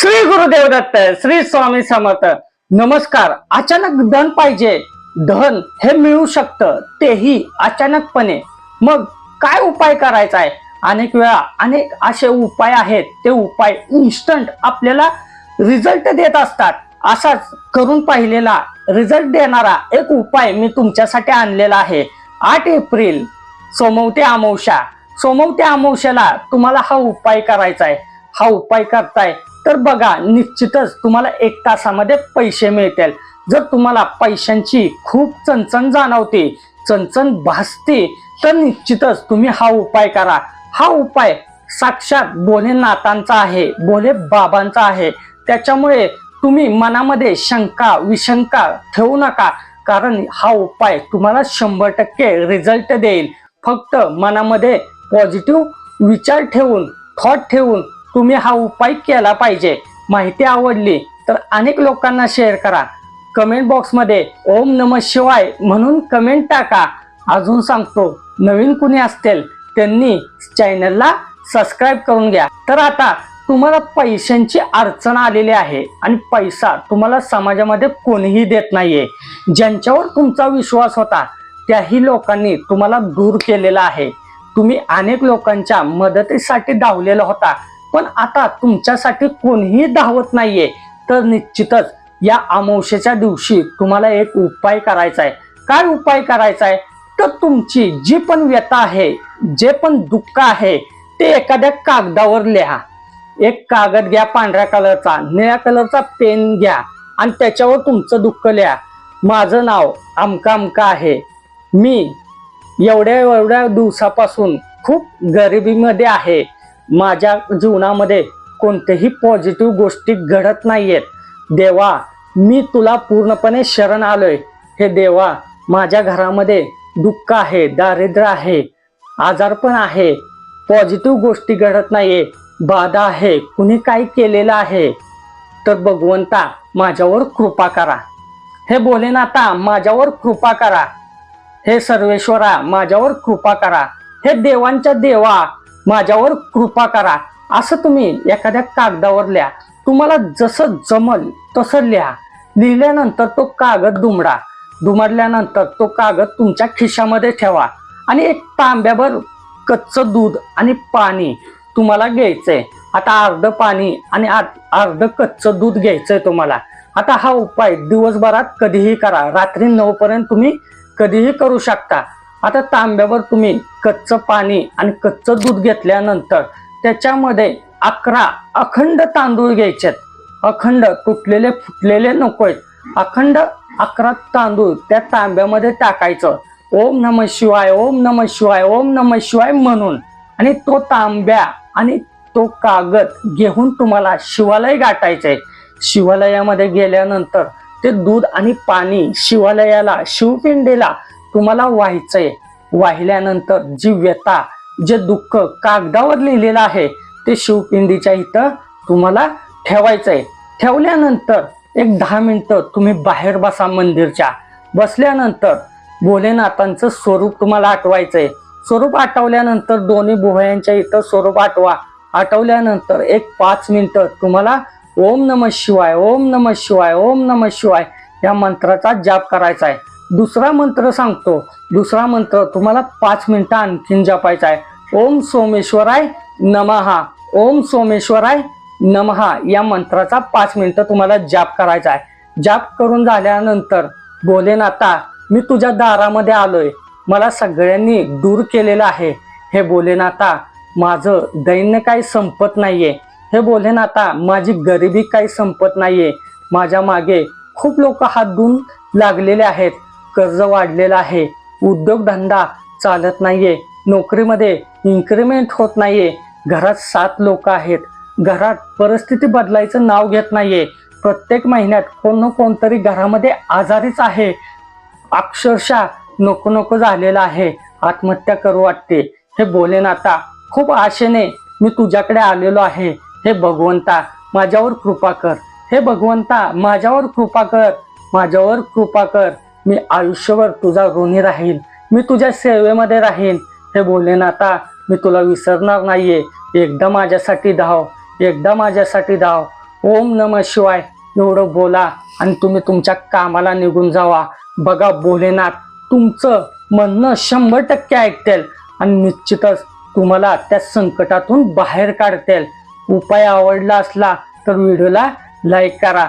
श्री गुरुदेव दत्त श्री स्वामी समर्थ. नमस्कार. अचानक धन पाहिजे. धन हे मिळू शकतं. तेही अचानकपणे. मग काय उपाय करायचा आहे अनेक वेळा अनेक असे उपाय आहेत. ते उपाय इन्स्टंट आपल्याला रिझल्ट देत असतात. असाच करून पाहिलेला रिझल्ट देणारा एक उपाय मी तुमच्यासाठी आणलेला आहे. आठ एप्रिल सोमवते अमावश्या सोमवते अमावश्याला तुम्हाला हा उपाय करायचा आहे हा उपाय करताय तर बघा निश्चितच तुम्हाला एक तासामध्ये पैसे मिळतील. जर तुम्हाला पैशांची खूप चणचण जाणवते चणचण भासते तर निश्चितच तुम्ही हा उपाय करा. हा उपाय साक्षात बोले नातांचा आहे बोले बाबांचा आहे. त्याच्यामुळे तुम्ही मनामध्ये शंका विशंका ठेवू नका कारण हा उपाय तुम्हाला शंभर टक्के रिझल्ट देईल. फक्त मनामध्ये पॉझिटिव्ह विचार ठेवून थॉट ठेवून तुम्ही हा उपाय केला पाहिजे. माहिती आवडली तर अनेक लोकांना शेअर करा. कमेंट बॉक्समध्ये ओम नम शिवाय म्हणून कमेंट टाका. अजून सांगतो नवीन कुणी असतील त्यांनी चॅनलला सबस्क्राईब करून घ्या. तर आता तुम्हाला पैशांची अडचण आलेली आहे आणि पैसा तुम्हाला समाजामध्ये कोणीही देत नाहीये. ज्यांच्यावर तुमचा विश्वास होता त्याही लोकांनी तुम्हाला दूर केलेला आहे. तुम्ही अनेक लोकांच्या मदतीसाठी धावलेला होता. पण आता तुमच्यासाठी कोणीही धावत नाहीये. तर निश्चितच या अमावशेच्या दिवशी तुम्हाला एक उपाय करायचा आहे. काय उपाय करायचा आहे? तर तुमची जी पण व्यथा आहे जे पण दुःख आहे ते एखाद्या कागदावर लिहा. एक कागद घ्या पांढऱ्या कलरचा निळ्या कलरचा पेन घ्या आणि त्याच्यावर तुमचं दुःख लिहा. माझं नाव अमका अमका आहे. मी एवढ्या एवढ्या दिवसापासून खूप गरिबीमध्ये आहे. माझ्या जीवनामध्ये कोणत्याही पॉझिटिव्ह गोष्टी घडत नाहीयेत. देवा मी तुला पूर्णपणे शरण आलोय. हे देवा माझ्या घरामध्ये दुःख आहे दारिद्र्य आहे आजारपण आहे. पॉझिटिव्ह गोष्टी घडत नाहीये. बाधा आहे. कुणी काही केलेलं आहे. तर भगवंता माझ्यावर कृपा करा. हे भोलेनाथा माझ्यावर कृपा करा. हे सर्वेश्वरा माझ्यावर कृपा करा. हे देवांच्या देवा माझ्यावर कृपा करा. असं तुम्ही एखाद्या कागदावर लिहा. तुम्हाला जसं जमल तसं लिहा. लिहिल्यानंतर तो कागद दुमडा. दुमडल्यानंतर तो कागद तुमच्या खिशामध्ये ठेवा. आणि एक तांब्याभर कच्चं दूध आणि पाणी तुम्हाला घ्यायचंय. आता अर्ध पाणी आणि अर्ध कच्चं दूध घ्यायचंय तुम्हाला. आता हा उपाय दिवसभरात कधीही करा. रात्री नऊपर्यंत तुम्ही कधीही करू शकता. आता तांब्यावर तुम्ही कच्चं पाणी आणि कच्चं दूध घेतल्यानंतर त्याच्यामध्ये अकरा अखंड तांदूळ घ्यायचेत. अखंड तुटलेले फुटलेले नकोय अखंड अकरा तांदूळ त्या तांब्यामध्ये टाकायचं. ओम नम शिवाय ओम नम शिवाय ओम नम शिवाय म्हणून. आणि तो तांब्या आणि तो कागद घेऊन तुम्हाला शिवालय गाठायचंय शिवालयामध्ये गेल्यानंतर ते दूध आणि पाणी शिवालयाला शिवपिंडीला तुम्हाला व्हायचंय. वाहिल्यानंतर जी व्यथा जे दुःख कागदावर लिहिलेलं आहे ते शिवपिंडीच्या इथं तुम्हाला ठेवायचंय. ठेवल्यानंतर एक दहा मिनटं तुम्ही बाहेर बसा मंदिरच्या. बसल्यानंतर भोलेनाथांचं स्वरूप तुम्हाला आठवायचंय. स्वरूप आठवल्यानंतर दोन्ही भुवयांच्या इथं स्वरूप आठवा. आठवल्यानंतर एक पाच मिनटं तुम्हाला ओम नम शिवाय ओम नम शिवाय ओम नम शिवाय या मंत्राचा जाप करायचा आहे दुसरा मंत्र सांगतो. दुसरा मंत्र तुम्हाला पाच मिनिटं आणखीन जपायचा आहे. ओम सोमेश्वराय नमहा. ओम सोमेश्वराय नमहा या मंत्राचा पाच मिनिटं तुम्हाला जाप करायचा आहे. जाप करून झाल्यानंतर भोलेनाथा मी तुझ्या दारामध्ये आलोय. मला सगळ्यांनी दूर केलेलं आहे. हे भोलेनाथा माझं दैन्य काही संपत नाहीये. हे भोलेनाथा माझी गरिबी काही संपत नाहीये. माझ्या मागे खूप लोक हात धुवून लागलेले आहेत. कर्ज वाढलेलं आहे. उद्योगधंदा चालत नाहीये. नोकरीमध्ये इन्क्रीमेंट होत नाहीये. घरात सात लोक आहेत. घरात परिस्थिती बदलायचं नाव घेत नाहीये. प्रत्येक महिन्यात कोण ना कोणतरी घरामध्ये आजारीच आहे. अक्षरशः नको नको झालेलं आहे. आत्महत्या करू वाटते. हे भोलेनाथा खूप आशेने मी तुझ्याकडे आलेलो आहे. हे भगवंता माझ्यावर कृपा कर. हे भगवंता माझ्यावर कृपा कर. माझ्यावर कृपा कर. मी आयुष्यभर तुझा ऋणी राहील. मी तुझ्या सेवेमध्ये राहीन हे भोलेनाथा मी तुला विसरणार नाहीये. एकदा माझ्यासाठी धाव एकदा माझ्यासाठी धाव. ओम नम शिवाय. एवढं बोला आणि तुम्ही तुमच्या कामाला निघून जावा. बघा भोलेनाथ तुमचं म्हणणं शंभर टक्के ऐकतील आणि निश्चितच तुम्हाला त्या संकटातून बाहेर काढतील. उपाय आवडला असला तर व्हिडिओला लाईक करा.